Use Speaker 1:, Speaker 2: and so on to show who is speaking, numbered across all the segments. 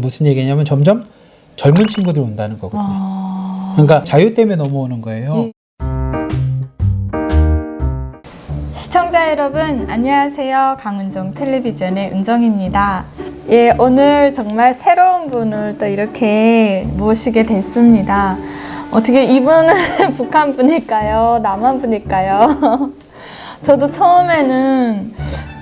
Speaker 1: 무슨 얘기냐면 점점 젊은 친구들이 온다는 거거든요.
Speaker 2: 아.
Speaker 1: 그러니까 자유 때문에 넘어오는 거예요.
Speaker 2: 예. 시청자 여러분, 안녕하세요. 강은정 텔레비전의 은정입니다. 예, 오늘 정말 새로운 분을 또 이렇게 모시게 됐습니다. 어떻게 이분은 북한 분일까요? 남한 분일까요? 저도 처음에는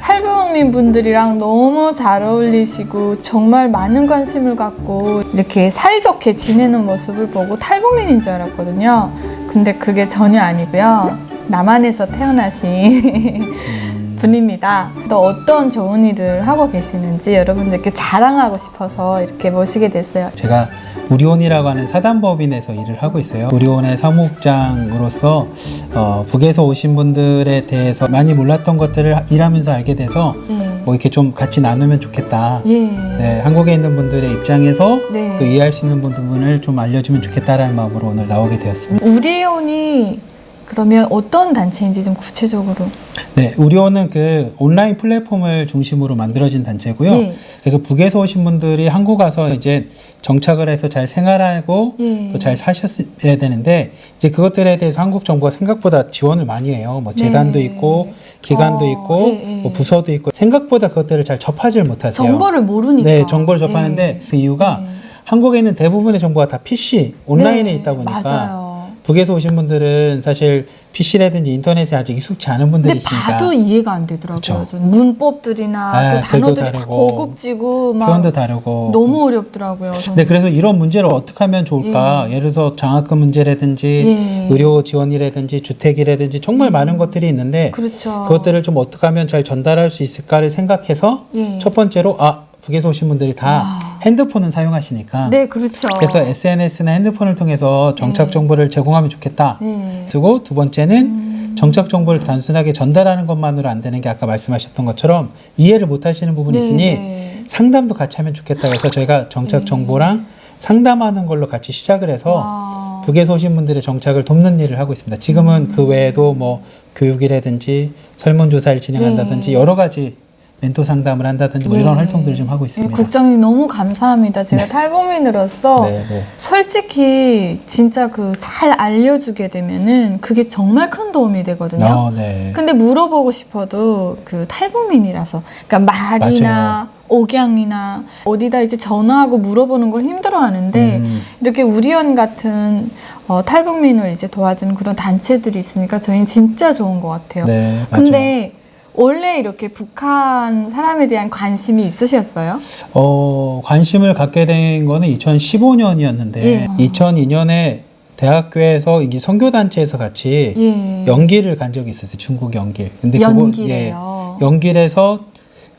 Speaker 2: 탈북민 분들이랑 너무 잘 어울리시고 정말 많은 관심을 갖고 이렇게 사이좋게 지내는 모습을 보고 탈북민인 줄 알았거든요. 근데 그게 전혀 아니고요. 남한에서 태어나신 분입니다. 또 어떤 좋은 일을 하고 계시는지 여러분들께 자랑하고 싶어서 이렇게 모시게 됐어요.
Speaker 1: 제가 우리온이라고 하는 사단법인에서 일을 하고 있어요. 우리온의 사무국장으로서 어, 북에서 오신 분들에 대해서 많이 몰랐던 것들을 일하면서 알게 돼서
Speaker 2: 예.
Speaker 1: 뭐 이렇게 좀 같이 나누면 좋겠다.
Speaker 2: 예.
Speaker 1: 네, 한국에 있는 분들의 입장에서
Speaker 2: 네.
Speaker 1: 또 이해할 수 있는 부분을 좀 알려주면 좋겠다라는 마음으로 오늘 나오게 되었습니다.
Speaker 2: 우리온이 그러면 어떤 단체인지 좀 구체적으로.
Speaker 1: 네, 우리온은 그 온라인 플랫폼을 중심으로 만들어진 단체고요.
Speaker 2: 예.
Speaker 1: 그래서 북에서 오신 분들이 한국 와서 이제 정착을 해서 잘 생활하고
Speaker 2: 예.
Speaker 1: 또 잘 사셨어야 되는데 이제 그것들에 대해서 한국 정부가 생각보다 지원을 많이 해요. 뭐 재단도
Speaker 2: 네.
Speaker 1: 있고 기관도
Speaker 2: 어,
Speaker 1: 있고
Speaker 2: 예, 예.
Speaker 1: 뭐 부서도 있고 생각보다 그것들을 잘 접하지를 못하세요.
Speaker 2: 정보를 모르니까.
Speaker 1: 네, 정보를 접하는데
Speaker 2: 예.
Speaker 1: 그 이유가
Speaker 2: 예.
Speaker 1: 한국에 있는 대부분의 정보가 다 PC 온라인에
Speaker 2: 네,
Speaker 1: 있다 보니까
Speaker 2: 맞아요.
Speaker 1: 북에서 오신 분들은 사실 PC라든지 인터넷에 아직 익숙치 않은 분들이
Speaker 2: 근데
Speaker 1: 있으니까
Speaker 2: 봐도 이해가 안 되더라고요.
Speaker 1: 그쵸.
Speaker 2: 전 문법들이나
Speaker 1: 아,
Speaker 2: 그
Speaker 1: 글도
Speaker 2: 단어들이 다
Speaker 1: 다르고,
Speaker 2: 고급지고 막
Speaker 1: 표현도 다르고
Speaker 2: 너무 어렵더라고요. 저는.
Speaker 1: 네, 그래서 이런 문제를 어떻게 하면 좋을까? 예 를 들어서 장학금 문제라든지
Speaker 2: 예.
Speaker 1: 의료 지원이라든지 주택이라든지 정말 많은 것들이 있는데
Speaker 2: 그렇죠.
Speaker 1: 그것들을 좀 어떻게 하면 잘 전달할 수 있을까를 생각해서
Speaker 2: 예.
Speaker 1: 첫 번째로 아 북에서 오신 분들이 다
Speaker 2: 와.
Speaker 1: 핸드폰은 사용하시니까
Speaker 2: 네, 그렇죠.
Speaker 1: 그래서 SNS나 핸드폰을 통해서 정착 정보를 제공하면 좋겠다.
Speaker 2: 네.
Speaker 1: 그리고 두 번째는
Speaker 2: 음.
Speaker 1: 정착 정보를 단순하게 전달하는 것만으로 안 되는 게 아까 말씀하셨던 것처럼 이해를 못 하시는 부분이
Speaker 2: 네,
Speaker 1: 있으니
Speaker 2: 네.
Speaker 1: 상담도 같이 하면 좋겠다 해서 저희가 정착 정보랑 상담하는 걸로 같이 시작을 해서
Speaker 2: 와.
Speaker 1: 북에서 오신 분들의 정착을 돕는 일을 하고 있습니다. 지금은 그 외에도 뭐 교육이라든지 설문조사를 진행한다든지
Speaker 2: 네.
Speaker 1: 여러 가지 멘토 상담을 한다든지 뭐 이런
Speaker 2: 예.
Speaker 1: 활동들을 좀 하고
Speaker 2: 예,
Speaker 1: 있습니다.
Speaker 2: 국장님 너무 감사합니다. 제가 탈북민으로서
Speaker 1: 네, 네.
Speaker 2: 솔직히 진짜 그 잘 알려주게 되면은 그게 정말 큰 도움이 되거든요.
Speaker 1: 어, 네.
Speaker 2: 근데 물어보고 싶어도 그 탈북민이라서 그러니까 말이나
Speaker 1: 맞아요.
Speaker 2: 억양이나 어디다 이제 전화하고 물어보는 걸 힘들어하는데
Speaker 1: 음.
Speaker 2: 이렇게 우리원 같은 어, 탈북민을 이제 도와주는 그런 단체들이 있으니까 저희는 진짜 좋은 것 같아요.
Speaker 1: 네.
Speaker 2: 근데 원래 이렇게 북한 사람에 대한 관심이 있으셨어요?
Speaker 1: 어, 관심을 갖게 된 거는 2015년이었는데
Speaker 2: 예.
Speaker 1: 2002년에 대학교에서 이게 선교단체에서 같이
Speaker 2: 예.
Speaker 1: 연기를 간 적이 있었어요. 중국 연길. 근데 그거
Speaker 2: 연기래요.
Speaker 1: 예, 연길에서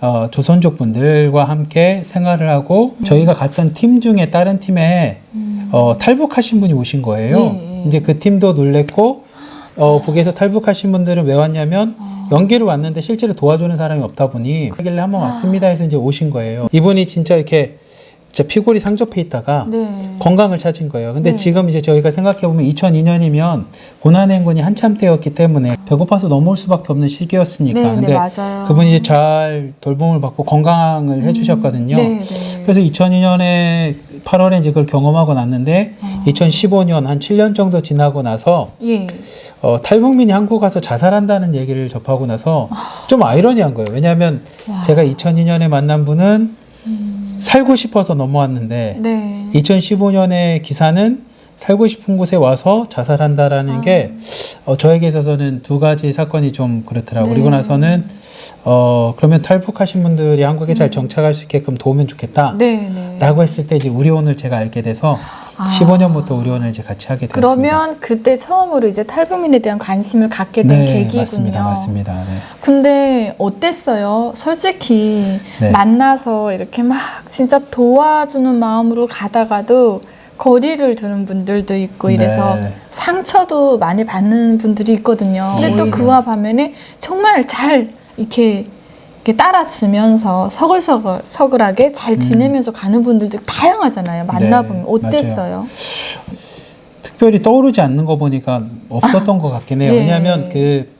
Speaker 1: 어, 조선족 분들과 함께 생활을 하고
Speaker 2: 음.
Speaker 1: 저희가 갔던 팀 중에 다른 팀에 어, 탈북하신 분이 오신 거예요.
Speaker 2: 예, 예.
Speaker 1: 이제 그 팀도 놀랬고 어, 북에서 탈북하신 분들은 왜 왔냐면
Speaker 2: 어.
Speaker 1: 연기를 왔는데 실제로 도와주는 사람이 없다 보니 하길래 한번
Speaker 2: 아.
Speaker 1: 왔습니다 해서 이제 오신 거예요. 이분이 진짜 이렇게 진짜 피골이 상접해 있다가
Speaker 2: 네.
Speaker 1: 건강을 찾은 거예요. 근데
Speaker 2: 네.
Speaker 1: 지금 이제 저희가 생각해 보면 2002년이면 고난의 행군이 한참 때였기 때문에 배고파서 넘어올 수밖에 없는 시기였으니까.
Speaker 2: 네, 네,
Speaker 1: 근데
Speaker 2: 맞아요.
Speaker 1: 그분이 이제 잘 돌봄을 받고 건강을 해주셨거든요.
Speaker 2: 네, 네.
Speaker 1: 그래서 2002년에 8월에 이제 그걸 경험하고 났는데
Speaker 2: 어.
Speaker 1: 2015년 한 7년 정도 지나고 나서
Speaker 2: 예.
Speaker 1: 어, 탈북민이 한국 가서 자살한다는 얘기를 접하고 나서 좀 아이러니한 거예요. 왜냐하면
Speaker 2: 와.
Speaker 1: 제가 2002년에 만난 분은 살고 싶어서 넘어왔는데
Speaker 2: 네.
Speaker 1: 2015년의 기사는 살고 싶은 곳에 와서 자살한다라는
Speaker 2: 아.
Speaker 1: 게 어, 저에게 있어서는 두 가지 사건이 좀 그렇더라고요.
Speaker 2: 네.
Speaker 1: 그리고 나서는 어, 그러면 탈북하신 분들이 한국에 잘 정착할 수 있게끔 도우면 좋겠다.
Speaker 2: 음. 네, 네.
Speaker 1: 라고 했을 때 이제 우리원을 제가 알게 돼서
Speaker 2: 아.
Speaker 1: 15년부터 우리원을 이제 같이 하게 되었습니다.
Speaker 2: 그러면 그때 처음으로 이제 탈북민에 대한 관심을 갖게 된
Speaker 1: 네,
Speaker 2: 계기군요.
Speaker 1: 맞습니다. 맞습니다. 네.
Speaker 2: 근데 어땠어요? 솔직히
Speaker 1: 네.
Speaker 2: 만나서 이렇게 막 진짜 도와주는 마음으로 가다가도 거리를 두는 분들도 있고 이래서
Speaker 1: 네.
Speaker 2: 상처도 많이 받는 분들이 있거든요. 근데 또
Speaker 1: 오히려.
Speaker 2: 그와 반면에 정말 잘 이렇게 이렇게 따라주면서 서글서글 서글하게 잘 지내면서 가는 분들도 다양하잖아요. 만나보면
Speaker 1: 음. 네,
Speaker 2: 어땠어요?
Speaker 1: 특별히 떠오르지 않는 거 보니까 없었던 것 같긴 해요.
Speaker 2: 네.
Speaker 1: 왜냐하면 그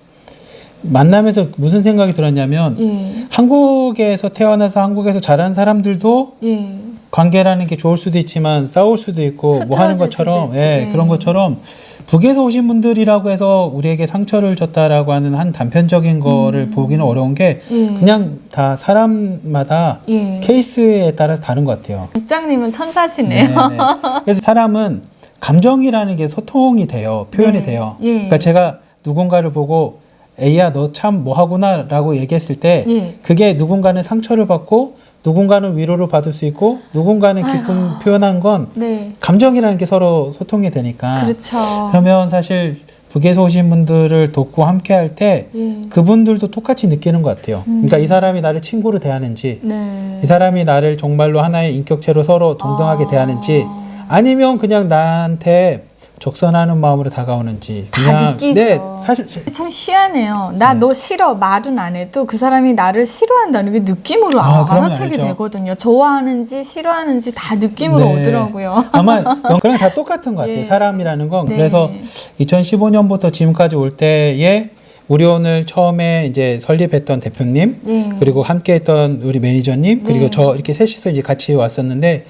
Speaker 1: 만나면서 무슨 생각이 들었냐면
Speaker 2: 예,
Speaker 1: 한국에서 태어나서 한국에서 자란 사람들도
Speaker 2: 예,
Speaker 1: 관계라는 게 좋을 수도 있지만 싸울 수도 있고 뭐 하는 것처럼. 예,
Speaker 2: 네.
Speaker 1: 그런 것처럼 북에서 오신 분들이라고 해서 우리에게 상처를 줬다라고 하는 한 단편적인 거를 보기는 어려운 게
Speaker 2: 예.
Speaker 1: 그냥 다 사람마다
Speaker 2: 예.
Speaker 1: 케이스에 따라서 다른 것 같아요.
Speaker 2: 국장님은 천사시네요.
Speaker 1: 네, 네. 그래서 사람은 감정이라는 게 소통이 돼요. 표현이
Speaker 2: 네.
Speaker 1: 돼요.
Speaker 2: 예.
Speaker 1: 그러니까 제가 누군가를 보고 에이야 너 참 뭐하구나라고 얘기했을 때
Speaker 2: 예.
Speaker 1: 그게 누군가는 상처를 받고 누군가는 위로를 받을 수 있고 누군가는 기쁨 표현한 건
Speaker 2: 네.
Speaker 1: 감정이라는 게 서로 소통이 되니까
Speaker 2: 그렇죠.
Speaker 1: 그러면 사실 북에서 오신 분들을 돕고 함께 할때
Speaker 2: 예.
Speaker 1: 그분들도 똑같이 느끼는 것 같아요.
Speaker 2: 음.
Speaker 1: 그러니까 이 사람이 나를 친구로 대하는지
Speaker 2: 네.
Speaker 1: 이 사람이 나를 정말로 하나의 인격체로 서로 동등하게
Speaker 2: 아.
Speaker 1: 대하는지 아니면 그냥 나한테 적선하는 마음으로 다가오는지
Speaker 2: 다 느끼죠.
Speaker 1: 네 사실
Speaker 2: 참 희한해요. 나 너 싫어 말은 안 해도 그 사람이 나를 싫어한다는 게 느낌으로
Speaker 1: 아,
Speaker 2: 아, 알아차게
Speaker 1: 알죠.
Speaker 2: 되거든요. 좋아하는지 싫어하는지 다 느낌으로
Speaker 1: 네.
Speaker 2: 오더라고요.
Speaker 1: 아마 그냥 다 똑같은 것 같아요.
Speaker 2: 예.
Speaker 1: 사람이라는 건
Speaker 2: 네.
Speaker 1: 그래서 2015년부터 지금까지 올 때에 우리 오늘 처음에 이제 설립했던 대표님
Speaker 2: 네.
Speaker 1: 그리고 함께했던 우리 매니저님 그리고
Speaker 2: 네.
Speaker 1: 저 이렇게 셋이서 이제 같이 왔었는데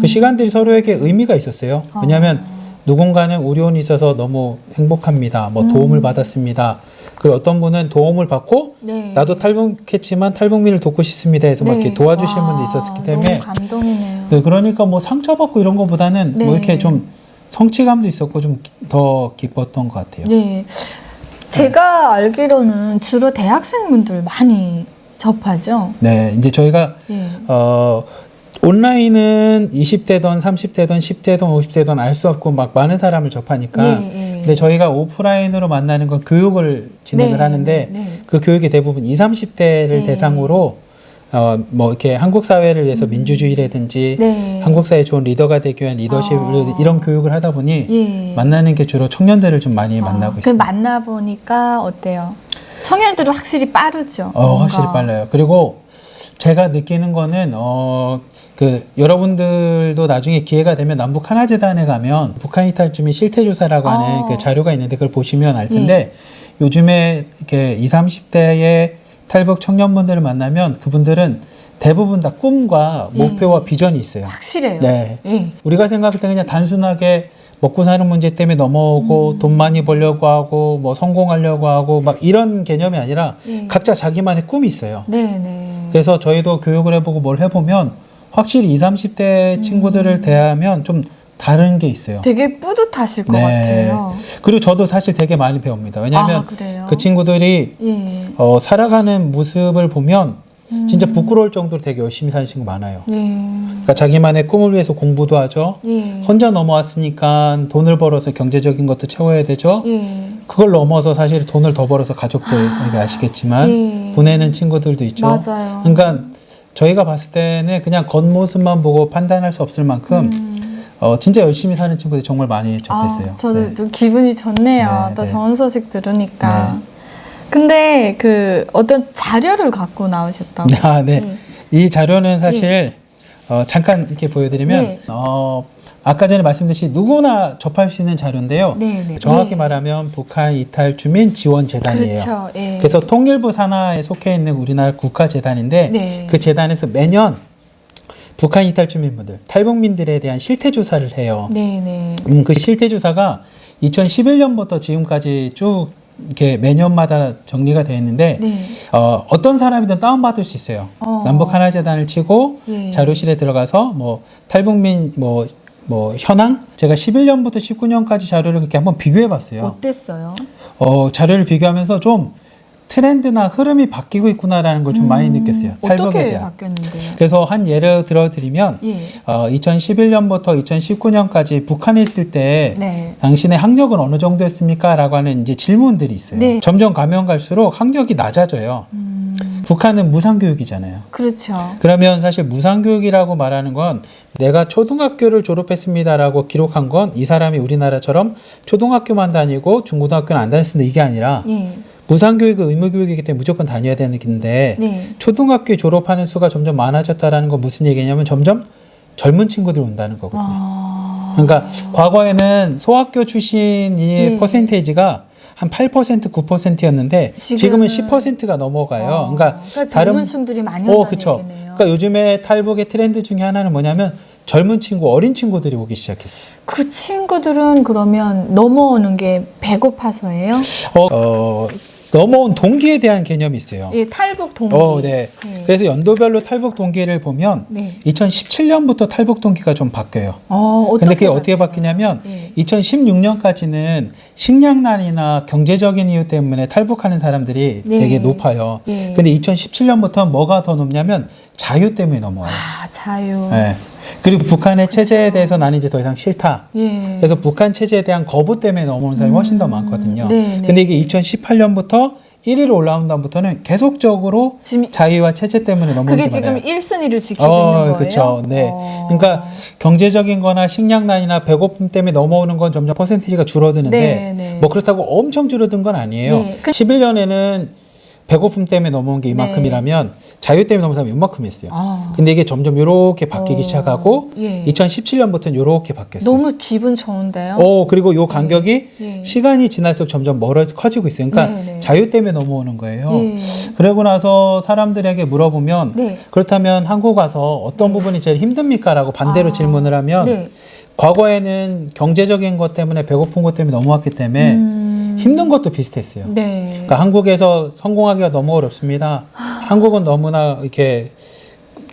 Speaker 1: 그 시간들이 서로에게 의미가 있었어요.
Speaker 2: 아.
Speaker 1: 왜냐하면 누군가는 우리 온이 있어서 너무 행복합니다. 뭐
Speaker 2: 음.
Speaker 1: 도움을 받았습니다. 그리고 어떤 분은 도움을 받고
Speaker 2: 네.
Speaker 1: 나도 탈북했지만 탈북민을 돕고 싶습니다 해서 막
Speaker 2: 네.
Speaker 1: 이렇게 도와주신
Speaker 2: 와,
Speaker 1: 분도 있었기 때문에
Speaker 2: 너무 감동이네요.
Speaker 1: 네, 그러니까 뭐 상처받고 이런 것보다는
Speaker 2: 네.
Speaker 1: 뭐 이렇게 좀 성취감도 있었고 좀 더 기뻤던 것 같아요.
Speaker 2: 네. 제가 알기로는 주로 대학생분들 많이 접하죠.
Speaker 1: 네, 이제 저희가
Speaker 2: 예.
Speaker 1: 어 온라인은 20대든 30대든 10대든 50대든 알 수 없고 막 많은 사람을 접하니까
Speaker 2: 예, 예.
Speaker 1: 근데 저희가 오프라인으로 만나는 건 교육을 진행을
Speaker 2: 네,
Speaker 1: 하는데
Speaker 2: 네, 네.
Speaker 1: 그 교육이 대부분 20, 30대를
Speaker 2: 네.
Speaker 1: 대상으로 어 뭐 이렇게 한국 사회를 위해서 민주주의라든지
Speaker 2: 음. 네.
Speaker 1: 한국 사회 좋은 리더가 되기 위한 리더십을
Speaker 2: 아.
Speaker 1: 이런 교육을 하다 보니
Speaker 2: 예.
Speaker 1: 만나는 게 주로 청년들을 좀 많이 만나고
Speaker 2: 그
Speaker 1: 있습니다.
Speaker 2: 만나 보니까 어때요? 청년들은 확실히 빠르죠.
Speaker 1: 어,
Speaker 2: 뭔가.
Speaker 1: 확실히 빨라요. 그리고 제가 느끼는 거는 어, 그 여러분들도 나중에 기회가 되면 남북 하나 재단에 가면 북한 이탈 주민 실태 조사라고 하는
Speaker 2: 어.
Speaker 1: 그 자료가 있는데 그걸 보시면 알 텐데 요즘에 이렇게 20, 30대의 탈북 청년분들을 만나면 그분들은 대부분 다 꿈과
Speaker 2: 예.
Speaker 1: 목표와 비전이 있어요.
Speaker 2: 확실해요.
Speaker 1: 네.
Speaker 2: 예.
Speaker 1: 우리가 생각할 때 그냥 단순하게 먹고 사는 문제 때문에 넘어오고
Speaker 2: 음.
Speaker 1: 돈 많이 벌려고 하고 뭐 성공하려고 하고 막 이런 개념이 아니라
Speaker 2: 예.
Speaker 1: 각자 자기만의 꿈이 있어요.
Speaker 2: 네, 네.
Speaker 1: 그래서 저희도 교육을 해보고 뭘 해보면 확실히 20, 30대 친구들을 대하면 좀 다른 게 있어요.
Speaker 2: 되게 뿌듯하실 것
Speaker 1: 네.
Speaker 2: 같아요.
Speaker 1: 그리고 저도 사실 되게 많이 배웁니다. 왜냐하면
Speaker 2: 아, 그래요?
Speaker 1: 그 친구들이
Speaker 2: 예.
Speaker 1: 어, 살아가는 모습을 보면 진짜
Speaker 2: 음.
Speaker 1: 부끄러울 정도로 되게 열심히 사는 친구 많아요.
Speaker 2: 예.
Speaker 1: 그러니까 자기만의 꿈을 위해서 공부도 하죠.
Speaker 2: 예.
Speaker 1: 혼자 넘어왔으니까 돈을 벌어서 경제적인 것도 채워야 되죠.
Speaker 2: 예.
Speaker 1: 그걸 넘어서 사실 돈을 더 벌어서 가족들 아, 아시겠지만
Speaker 2: 예.
Speaker 1: 보내는 친구들도 있죠.
Speaker 2: 맞아요.
Speaker 1: 그러니까 저희가 봤을 때는 그냥 겉모습만 보고 판단할 수 없을 만큼
Speaker 2: 음.
Speaker 1: 어, 진짜 열심히 사는 친구들 이 정말 많이 접했어요.
Speaker 2: 아, 저도
Speaker 1: 네.
Speaker 2: 또 기분이 좋네요.
Speaker 1: 네,
Speaker 2: 또
Speaker 1: 네.
Speaker 2: 좋은 소식 들으니까.
Speaker 1: 네.
Speaker 2: 근데 그 어떤 자료를 갖고 나오셨다고.
Speaker 1: 아, 네.
Speaker 2: 예.
Speaker 1: 이 자료는 사실 어, 잠깐 이렇게 보여드리면
Speaker 2: 네.
Speaker 1: 어, 아까 전에 말씀드렸듯이 누구나 접할 수 있는 자료인데요.
Speaker 2: 네, 네.
Speaker 1: 정확히
Speaker 2: 네.
Speaker 1: 말하면 북한 이탈 주민 지원 재단이에요.
Speaker 2: 그렇죠. 예.
Speaker 1: 그래서 통일부 산하에 속해 있는 우리나라 국가 재단인데
Speaker 2: 네.
Speaker 1: 그 재단에서 매년 북한 이탈 주민분들, 탈북민들에 대한 실태 조사를 해요.
Speaker 2: 네, 네.
Speaker 1: 음, 그 실태 조사가 2011년부터 지금까지 쭉 이렇게 매년마다 정리가 되어 있는데
Speaker 2: 네.
Speaker 1: 어, 어떤 사람이든 다운받을 수 있어요.
Speaker 2: 어.
Speaker 1: 남북 하나재단을 치고
Speaker 2: 예.
Speaker 1: 자료실에 들어가서 뭐 탈북민 뭐, 뭐 현황 제가 11년부터 19년까지 자료를 그렇게 한번 비교해 봤어요.
Speaker 2: 어땠어요?
Speaker 1: 어, 자료를 비교하면서 좀 트렌드나 흐름이 바뀌고 있구나라는 걸좀 많이 느꼈어요. 탈북에
Speaker 2: 음. 어떻게
Speaker 1: 대한.
Speaker 2: 바뀌었는데요?
Speaker 1: 그래서 한 예를 들어 드리면
Speaker 2: 예.
Speaker 1: 어, 2011년부터 2019년까지 북한에 있을 때
Speaker 2: 네.
Speaker 1: 당신의 학력은 어느 정도였습니까? 라고 하는 이제 질문들이 있어요.
Speaker 2: 네.
Speaker 1: 점점 가면 갈수록 학력이 낮아져요.
Speaker 2: 음,
Speaker 1: 북한은 무상교육이잖아요.
Speaker 2: 그렇죠.
Speaker 1: 그러면 사실 무상교육이라고 말하는 건 내가 초등학교를 졸업했습니다라고 기록한 건 이 사람이 우리나라처럼 초등학교만 다니고 중고등학교는 안 다녔습니다. 이게 아니라
Speaker 2: 예.
Speaker 1: 무상교육은 의무교육이기 때문에 무조건 다녀야 되는 건데
Speaker 2: 네.
Speaker 1: 초등학교 졸업하는 수가 점점 많아졌다라는 건 무슨 얘기냐면 점점 젊은 친구들이 온다는 거거든요.
Speaker 2: 아.
Speaker 1: 그러니까 과거에는 소학교 출신의
Speaker 2: 예.
Speaker 1: 퍼센테이지가 한 8% 9%였는데
Speaker 2: 지금은
Speaker 1: 지금은 10%가 넘어가요.
Speaker 2: 어,
Speaker 1: 그러니까
Speaker 2: 젊은 층들이 많이
Speaker 1: 어.
Speaker 2: 얘기네요.
Speaker 1: 그러니까 요즘에 탈북의 트렌드 중에 하나는 뭐냐면 젊은 친구, 어린 친구들이 오기 시작했어요.
Speaker 2: 그 친구들은 그러면 넘어오는 게 배고파서예요?
Speaker 1: 어, 어, 넘어온 동기에 대한 개념이 있어요.
Speaker 2: 예, 탈북 동기.
Speaker 1: 어, 네.
Speaker 2: 네.
Speaker 1: 그래서 연도별로 탈북 동기를 보면
Speaker 2: 네.
Speaker 1: 2017년부터 탈북 동기가 좀 바뀌어요.
Speaker 2: 어, 어떻게
Speaker 1: 근데 그게 어떻게? 바뀌냐면
Speaker 2: 네.
Speaker 1: 2016년까지는 식량난이나 경제적인 이유 때문에 탈북하는 사람들이
Speaker 2: 네.
Speaker 1: 되게 높아요.
Speaker 2: 네.
Speaker 1: 근데 2017년부터 뭐가 더 높냐면 자유 때문에 넘어와요.
Speaker 2: 아, 자유.
Speaker 1: 네. 그리고 북한의 체제에 대해서 나는 이제 더 이상 싫다.
Speaker 2: 예.
Speaker 1: 그래서 북한 체제에 대한 거부 때문에 넘어오는 사람이 훨씬 더 많거든요.
Speaker 2: 네, 네.
Speaker 1: 근데 이게 2018년부터 1위로 올라온 다음부터는 계속적으로
Speaker 2: 지금
Speaker 1: 자유와 체제 때문에 넘어오는
Speaker 2: 그게
Speaker 1: 게
Speaker 2: 지금
Speaker 1: 많아요.
Speaker 2: 1순위를 지키고 있는 거예요?
Speaker 1: 그렇죠. 네.
Speaker 2: 어.
Speaker 1: 그러니까 경제적인 거나 식량난이나 배고픔 때문에 넘어오는 건 점점 퍼센티지가 줄어드는데
Speaker 2: 네, 네.
Speaker 1: 뭐 그렇다고 엄청 줄어든 건 아니에요.
Speaker 2: 네. 그-
Speaker 1: 11년에는 배고픔 때문에 넘어온 게 이만큼이라면 자유 때문에 넘어온 사람이 이만큼이었어요.
Speaker 2: 네. 아.
Speaker 1: 근데 이게 점점 이렇게 바뀌기
Speaker 2: 어,
Speaker 1: 시작하고
Speaker 2: 예.
Speaker 1: 2017년부터는 이렇게 바뀌었어요.
Speaker 2: 너무 기분 좋은데요?
Speaker 1: 어 그리고 요 간격이
Speaker 2: 예.
Speaker 1: 시간이 지날수록 점점 멀어 커지고 있어요. 그러니까
Speaker 2: 네, 네.
Speaker 1: 자유 때문에 넘어오는 거예요.
Speaker 2: 예.
Speaker 1: 그러고 나서 사람들에게 물어보면
Speaker 2: 네.
Speaker 1: 그렇다면 한국 와서 어떤 부분이 제일 힘듭니까라고 반대로
Speaker 2: 아.
Speaker 1: 질문을 하면
Speaker 2: 네.
Speaker 1: 과거에는 경제적인 것 때문에 배고픈 것 때문에 넘어왔기 때문에
Speaker 2: 음.
Speaker 1: 힘든 것도 비슷했어요.
Speaker 2: 네.
Speaker 1: 그러니까 한국에서 성공하기가 너무 어렵습니다. 한국은 너무나 이렇게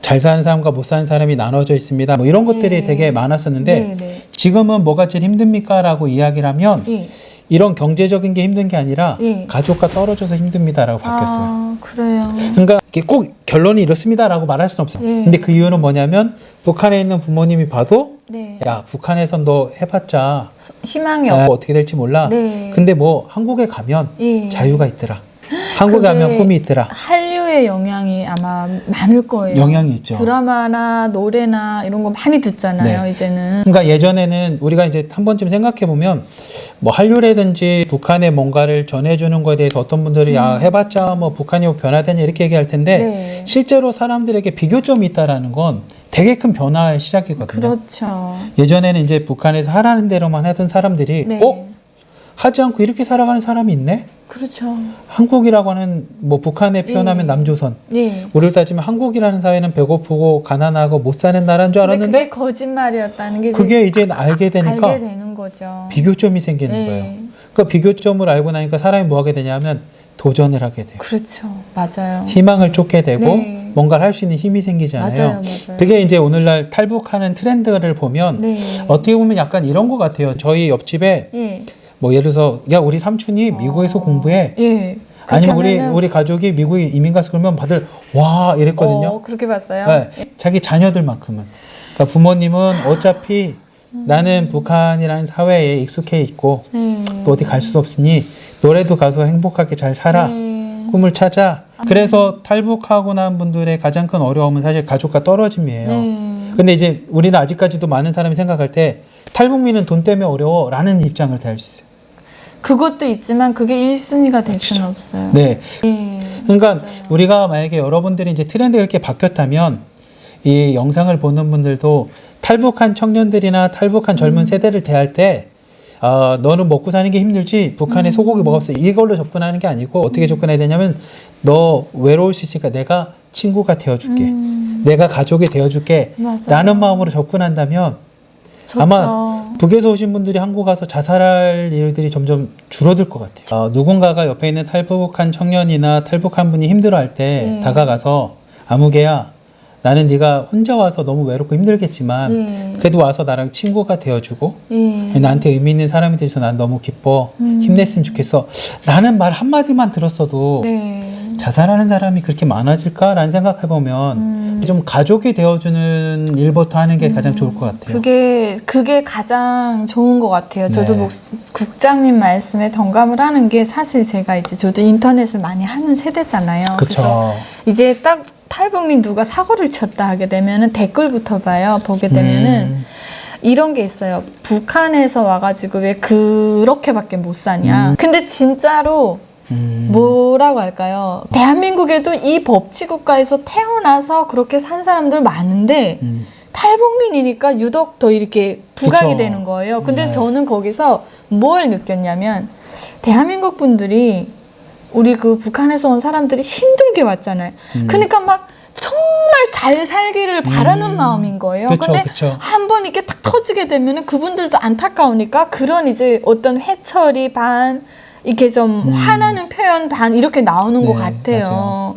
Speaker 1: 잘 사는 사람과 못 사는 사람이 나눠져 있습니다. 뭐 이런 것들이
Speaker 2: 네.
Speaker 1: 되게 많았었는데
Speaker 2: 네, 네.
Speaker 1: 지금은 뭐가 제일 힘듭니까라고 이야기를 하면
Speaker 2: 예.
Speaker 1: 이런 경제적인 게 힘든 게 아니라
Speaker 2: 예.
Speaker 1: 가족과 떨어져서 힘듭니다라고 바뀌었어요.
Speaker 2: 아, 그래요.
Speaker 1: 그러니까 꼭 결론이 이렇습니다라고 말할 수는 없어요.
Speaker 2: 예.
Speaker 1: 근데 그 이유는 뭐냐면 북한에 있는 부모님이 봐도
Speaker 2: 네.
Speaker 1: 야 북한에선 너 해봤자
Speaker 2: 희망이
Speaker 1: 어,
Speaker 2: 없.
Speaker 1: 어떻게 될지 몰라.
Speaker 2: 네.
Speaker 1: 근데 뭐 한국에 가면
Speaker 2: 예.
Speaker 1: 자유가 있더라. 한국에 가면 꿈이 있더라.
Speaker 2: 한류의 영향이 아마 많을 거예요.
Speaker 1: 영향이 있죠.
Speaker 2: 드라마나 노래나 이런 거 많이 듣잖아요,
Speaker 1: 네.
Speaker 2: 이제는.
Speaker 1: 그러니까 예전에는 우리가 이제 한 번쯤 생각해 보면 뭐 한류라든지 북한의 뭔가를 전해주는 거에 대해서 어떤 분들이 야 해봤자 뭐 북한이 뭐 변화되냐 이렇게 얘기할 텐데
Speaker 2: 음. 네.
Speaker 1: 실제로 사람들에게 비교점이 있다라는 건 되게 큰 변화의 시작이거든요.
Speaker 2: 그렇죠.
Speaker 1: 예전에는 이제 북한에서 하라는 대로만 하던 사람들이
Speaker 2: 네.
Speaker 1: 어 하지 않고 이렇게 살아가는 사람이 있네.
Speaker 2: 그렇죠.
Speaker 1: 한국이라고 하는 뭐 북한에 표현하면
Speaker 2: 예.
Speaker 1: 남조선.
Speaker 2: 예.
Speaker 1: 우리를 따지면 한국이라는 사회는 배고프고 가난하고 못 사는 나라인 줄 알았는데
Speaker 2: 그게 거짓말이었다는 게
Speaker 1: 그게 이제 알게 되니까
Speaker 2: 알게 되는 거죠.
Speaker 1: 비교점이 생기는
Speaker 2: 네.
Speaker 1: 거예요. 그 비교점을 알고 나니까 사람이 뭐 하게 되냐면 도전을 하게 돼요.
Speaker 2: 그렇죠. 맞아요.
Speaker 1: 희망을 쫓게 되고
Speaker 2: 네.
Speaker 1: 뭔가를 할 수 있는 힘이 생기잖아요.
Speaker 2: 맞아요, 맞아요.
Speaker 1: 그게 이제 오늘날 탈북하는 트렌드를 보면
Speaker 2: 네.
Speaker 1: 어떻게 보면 약간 이런 것 같아요. 저희 옆집에
Speaker 2: 예.
Speaker 1: 뭐 예를 들어서 야 우리 삼촌이 미국에서
Speaker 2: 어.
Speaker 1: 공부해.
Speaker 2: 예.
Speaker 1: 아니면 우리
Speaker 2: 하면은-
Speaker 1: 우리 가족이 미국에 이민 가서 그러면 다들 와 이랬거든요.
Speaker 2: 어, 그렇게 봤어요.
Speaker 1: 네, 자기 자녀들만큼은. 그러니까 부모님은 어차피 나는 북한이라는 사회에 익숙해 있고
Speaker 2: 네.
Speaker 1: 또 어디 갈수 없으니 너래도 가서 행복하게 잘 살아.
Speaker 2: 네.
Speaker 1: 꿈을 찾아. 그래서 탈북하고 난 분들의 가장 큰 어려움은 사실 가족과 떨어짐이에요.
Speaker 2: 네.
Speaker 1: 근데 이제 우리는 아직까지도 많은 사람이 생각할 때 탈북민은 돈 때문에 어려워라는 입장을 대할 수 있어요.
Speaker 2: 그것도 있지만 그게 1순위가 될 수는 없어요.
Speaker 1: 네.
Speaker 2: 예.
Speaker 1: 그러니까 우리가 만약에 여러분들이 이제 트렌드가 이렇게 바뀌었다면 이 영상을 보는 분들도 탈북한 청년들이나 탈북한 젊은 세대를 대할 때 어, 너는 먹고 사는 게 힘들지 북한에 소고기 먹었어 이걸로 접근하는 게 아니고 어떻게 접근해야 되냐면 너 외로울 수 있으니까 내가 친구가 되어줄게
Speaker 2: 음,
Speaker 1: 내가 가족이 되어줄게
Speaker 2: 맞아요.
Speaker 1: 라는 마음으로 접근한다면
Speaker 2: 좋죠.
Speaker 1: 아마 북에서 오신 분들이 한국 가서 자살할 일들이 점점 줄어들 것 같아요. 어, 누군가가 옆에 있는 탈북한 청년이나 탈북한 분이 힘들어할 때
Speaker 2: 네.
Speaker 1: 다가가서 아무개야 나는 네가 혼자 와서 너무 외롭고 힘들겠지만
Speaker 2: 네.
Speaker 1: 그래도 와서 나랑 친구가 되어주고
Speaker 2: 예.
Speaker 1: 나한테 의미 있는 사람이 돼서 난 너무 기뻐
Speaker 2: 음.
Speaker 1: 힘냈으면 좋겠어 라는 말 한마디만 들었어도
Speaker 2: 네.
Speaker 1: 자살하는 사람이 그렇게 많아질까라는 생각해보면
Speaker 2: 음.
Speaker 1: 좀 가족이 되어주는 일부터 하는 게 가장 좋을 것 같아요.
Speaker 2: 그게 그게 가장 좋은 것 같아요. 저도
Speaker 1: 네.
Speaker 2: 목- 국장님 말씀에 동감을 하는 게 사실 제가 이제 저도 인터넷을 많이 하는 세대잖아요.
Speaker 1: 그렇죠.
Speaker 2: 이제 딱 탈북민 누가 사고를 쳤다 하게 되면은 댓글부터 봐요. 보게 되면은
Speaker 1: 음.
Speaker 2: 이런 게 있어요. 북한에서 와가지고 왜 그렇게밖에 못 사냐.
Speaker 1: 음.
Speaker 2: 근데 진짜로
Speaker 1: 음.
Speaker 2: 뭐라고 할까요? 대한민국에도 이 법치 국가에서 태어나서 그렇게 산 사람들 많은데
Speaker 1: 음.
Speaker 2: 탈북민이니까 유독 더 이렇게 부각이
Speaker 1: 그쵸.
Speaker 2: 되는 거예요. 근데
Speaker 1: 네.
Speaker 2: 저는 거기서 뭘 느꼈냐면 대한민국 분들이 우리 그 북한에서 온 사람들이 힘들게 왔잖아요.
Speaker 1: 음.
Speaker 2: 그러니까 막 정말 잘 살기를 바라는 마음인 거예요.
Speaker 1: 그쵸,
Speaker 2: 근데. 한 번 이렇게 탁 터지게 되면은 그분들도 안타까우니까 그런 이제 어떤 회처리 반 이렇게 좀 화나는 표현 반 이렇게 나오는 것
Speaker 1: 음. 네,
Speaker 2: 같아요.
Speaker 1: 맞아요.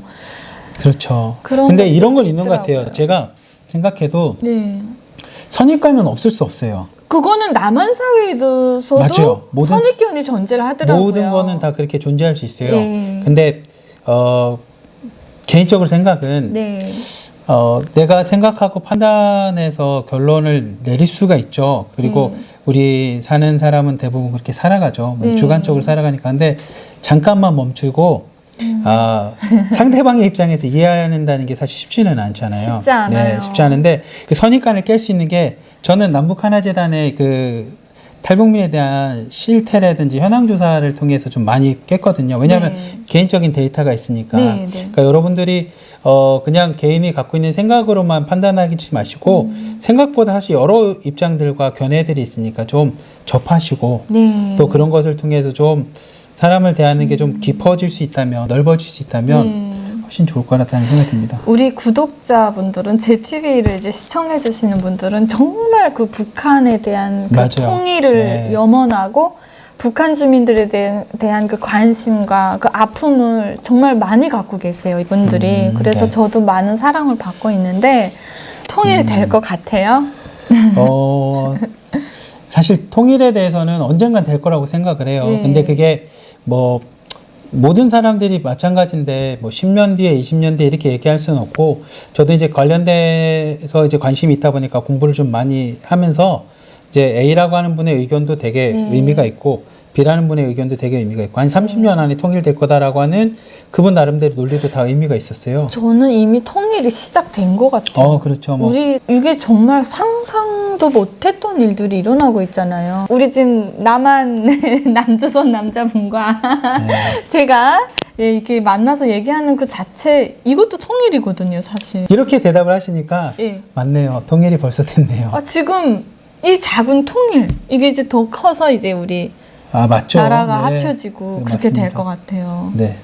Speaker 1: 그렇죠.
Speaker 2: 그런
Speaker 1: 근데 이런 건 있는 것 같아요.
Speaker 2: 있더라고요.
Speaker 1: 제가 생각해도
Speaker 2: 네.
Speaker 1: 선입관은 없을 수 없어요.
Speaker 2: 그거는 남한 사회에서도
Speaker 1: 맞아요. 모든-
Speaker 2: 선입견이 존재를 하더라고요.
Speaker 1: 모든 거는 다 그렇게 존재할 수 있어요.
Speaker 2: 네.
Speaker 1: 근데 어 개인적으로 생각은
Speaker 2: 네.
Speaker 1: 어 내가 생각하고 판단해서 결론을 내릴 수가 있죠. 그리고
Speaker 2: 네.
Speaker 1: 우리 사는 사람은 대부분 그렇게 살아가죠. 뭐
Speaker 2: 네.
Speaker 1: 주관적으로 살아가니까. 근데 잠깐만 멈추고
Speaker 2: 음.
Speaker 1: 아 상대방의 입장에서 이해한다는 게 사실 쉽지는 않잖아요.
Speaker 2: 쉽지 않아요.
Speaker 1: 네, 쉽지 않은데 그 선입관을 깰 수 있는 게 저는 남북 하나 재단의 그 탈북민에 대한 실태라든지 현황 조사를 통해서 좀 많이 깼거든요. 왜냐하면
Speaker 2: 네.
Speaker 1: 개인적인 데이터가 있으니까.
Speaker 2: 네, 네.
Speaker 1: 그러니까 여러분들이 어 그냥 개인이 갖고 있는 생각으로만 판단하지 마시고
Speaker 2: 음.
Speaker 1: 생각보다 사실 여러 입장들과 견해들이 있으니까 좀 접하시고
Speaker 2: 네.
Speaker 1: 또 그런 것을 통해서 좀 사람을 대하는 게 좀 깊어질 수 있다면 넓어질 수 있다면
Speaker 2: 네.
Speaker 1: 훨씬 좋을 거라는 생각이 듭니다.
Speaker 2: 우리 구독자분들은 제 TV를 이제 시청해 주시는 분들은 정말 그 북한에 대한 그. 통일을
Speaker 1: 네.
Speaker 2: 염원하고 북한 주민들에 대한, 대한 그 관심과 그 아픔을 정말 많이 갖고 계세요 이분들이
Speaker 1: 음,
Speaker 2: 그래서
Speaker 1: 네.
Speaker 2: 저도 많은 사랑을 받고 있는데 통일될
Speaker 1: 음.
Speaker 2: 것 같아요.
Speaker 1: 어, 사실 통일에 대해서는 언젠간 될 거라고 생각을 해요.
Speaker 2: 네.
Speaker 1: 근데 그게 뭐 모든 사람들이 마찬가지인데 뭐 10년 뒤에 20년 뒤에 이렇게 얘기할 수는 없고 저도 이제 관련돼서 이제 관심이 있다 보니까 공부를 좀 많이 하면서 이제 A라고 하는 분의 의견도 되게
Speaker 2: 네.
Speaker 1: 의미가 있고 B라는 분의 의견도 되게 의미가 있고 한 30년 안에 통일될 거다라고 하는 그분 나름대로 논리도 다 의미가 있었어요.
Speaker 2: 저는 이미 통일이 시작된 것 같아요.
Speaker 1: 어, 그렇죠. 뭐
Speaker 2: 우리 이게 정말 상상도 못했던 일들이 일어나고 있잖아요. 우리 지금 남한 남조선 남자분과
Speaker 1: 네.
Speaker 2: 제가 예, 이렇게 만나서 얘기하는 그 자체 이것도 통일이거든요, 사실.
Speaker 1: 이렇게 대답을 하시니까
Speaker 2: 예.
Speaker 1: 맞네요. 통일이 벌써 됐네요.
Speaker 2: 아, 지금 이 작은 통일 이게 이제 더 커서 이제 우리
Speaker 1: 아 맞죠.
Speaker 2: 나라가
Speaker 1: 네.
Speaker 2: 합쳐지고
Speaker 1: 네,
Speaker 2: 그렇게 될. 것 같아요.
Speaker 1: 네,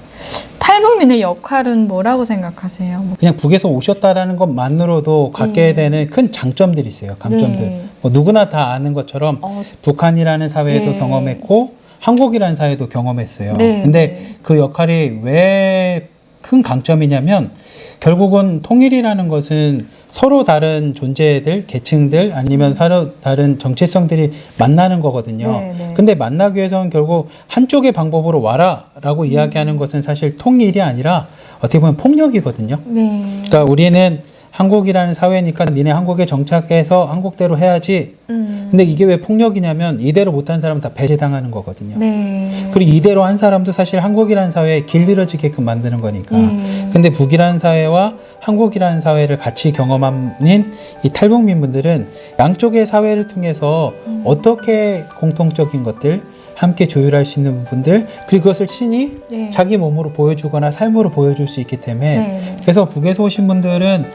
Speaker 2: 탈북민의 역할은 뭐라고 생각하세요? 뭐,
Speaker 1: 그냥 북에서 오셨다라는 것만으로도 갖게
Speaker 2: 네.
Speaker 1: 되는 큰 장점들이 있어요. 강점들.
Speaker 2: 네.
Speaker 1: 뭐 누구나 다 아는 것처럼
Speaker 2: 어,
Speaker 1: 북한이라는 사회도
Speaker 2: 네.
Speaker 1: 경험했고 한국이라는 사회도 경험했어요.
Speaker 2: 네,
Speaker 1: 근데
Speaker 2: 네.
Speaker 1: 그 역할이 왜 큰 강점이냐면 결국은 통일이라는 것은 서로 다른 존재들, 계층들 아니면 서로 다른 정체성들이 만나는 거거든요.
Speaker 2: 네, 네.
Speaker 1: 근데 만나기 위해서는 결국 한쪽의 방법으로 와라라고
Speaker 2: 음.
Speaker 1: 이야기하는 것은 사실 통일이 아니라 어떻게 보면 폭력이거든요.
Speaker 2: 네.
Speaker 1: 그러니까 우리는 한국이라는 사회니까 니네 한국에 정착해서 한국대로 해야지.
Speaker 2: 음,
Speaker 1: 근데 이게 왜 폭력이냐면 이대로 못한 사람은 다 배제당하는 거거든요.
Speaker 2: 네.
Speaker 1: 그리고 이대로 한 사람도 사실 한국이라는 사회에 길들여지게끔 만드는 거니까.
Speaker 2: 음.
Speaker 1: 근데 북이라는 사회와 한국이라는 사회를 같이 경험하는 이 탈북민 분들은 양쪽의 사회를 통해서
Speaker 2: 음.
Speaker 1: 어떻게 공통적인 것들 함께 조율할 수 있는 분들 그리고 그것을 친히
Speaker 2: 네.
Speaker 1: 자기 몸으로 보여주거나 삶으로 보여줄 수 있기 때문에
Speaker 2: 네, 네.
Speaker 1: 그래서 북에서 오신 분들은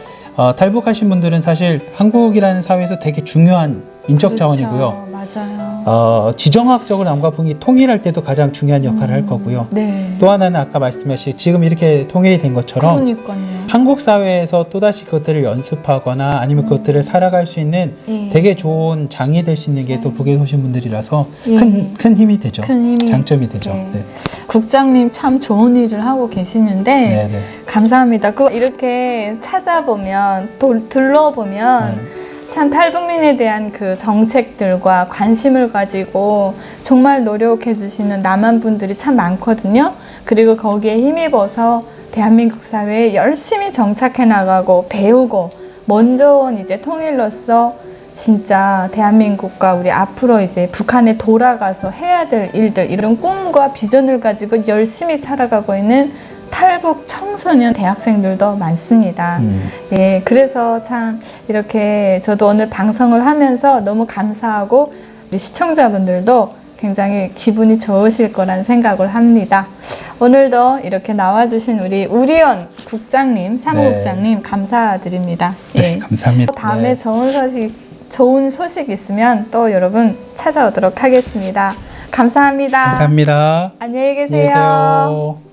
Speaker 1: 어, 탈북하신 분들은 사실 한국이라는 사회에서 되게 중요한 인적
Speaker 2: 그렇죠.
Speaker 1: 자원이고요.
Speaker 2: 맞아요.
Speaker 1: 어, 지정학적으로 남과 북이 통일할 때도 가장 중요한 역할을 할
Speaker 2: 음,
Speaker 1: 거고요.
Speaker 2: 네.
Speaker 1: 또 하나는 아까 말씀하신 지금 이렇게 통일이 된 것처럼
Speaker 2: 그러니까요.
Speaker 1: 한국 사회에서 또다시 그것들을 연습하거나 아니면 그것들을 살아갈 수 있는
Speaker 2: 예.
Speaker 1: 되게 좋은 장이 될 수 있는 게 또 북에 오신 분들이라서
Speaker 2: 예.
Speaker 1: 큰, 큰 힘이 되죠.
Speaker 2: 큰 힘이
Speaker 1: 장점이 되죠.
Speaker 2: 네.
Speaker 1: 네.
Speaker 2: 국장님 참 좋은 일을 하고 계시는데
Speaker 1: 네, 네.
Speaker 2: 감사합니다. 그 이렇게 찾아보면 또 둘러보면
Speaker 1: 네.
Speaker 2: 참 탈북민에 대한 그 정책들과 관심을 가지고 정말 노력해 주시는 남한 분들이 참 많거든요. 그리고 거기에 힘입어서 대한민국 사회에 열심히 정착해 나가고 배우고 먼저 온 이제 통일로서 진짜 대한민국과 우리 앞으로 이제 북한에 돌아가서 해야 될 일들 이런 꿈과 비전을 가지고 열심히 살아가고 있는 탈북 청소년 대학생들도 많습니다.
Speaker 1: 음.
Speaker 2: 예, 그래서 참 이렇게 저도 오늘 방송을 하면서 너무 감사하고 우리 시청자분들도 굉장히 기분이 좋으실 거란 생각을 합니다. 오늘도 이렇게 나와주신 우리 우리원 국장님, 사무국장님 감사드립니다.
Speaker 1: 네,
Speaker 2: 예.
Speaker 1: 감사합니다.
Speaker 2: 다음에
Speaker 1: 네.
Speaker 2: 좋은 소식, 좋은 소식 있으면 또 여러분 찾아오도록 하겠습니다. 감사합니다.
Speaker 1: 감사합니다.
Speaker 2: 안녕히
Speaker 1: 안녕히
Speaker 2: 계세요.
Speaker 1: 계세요.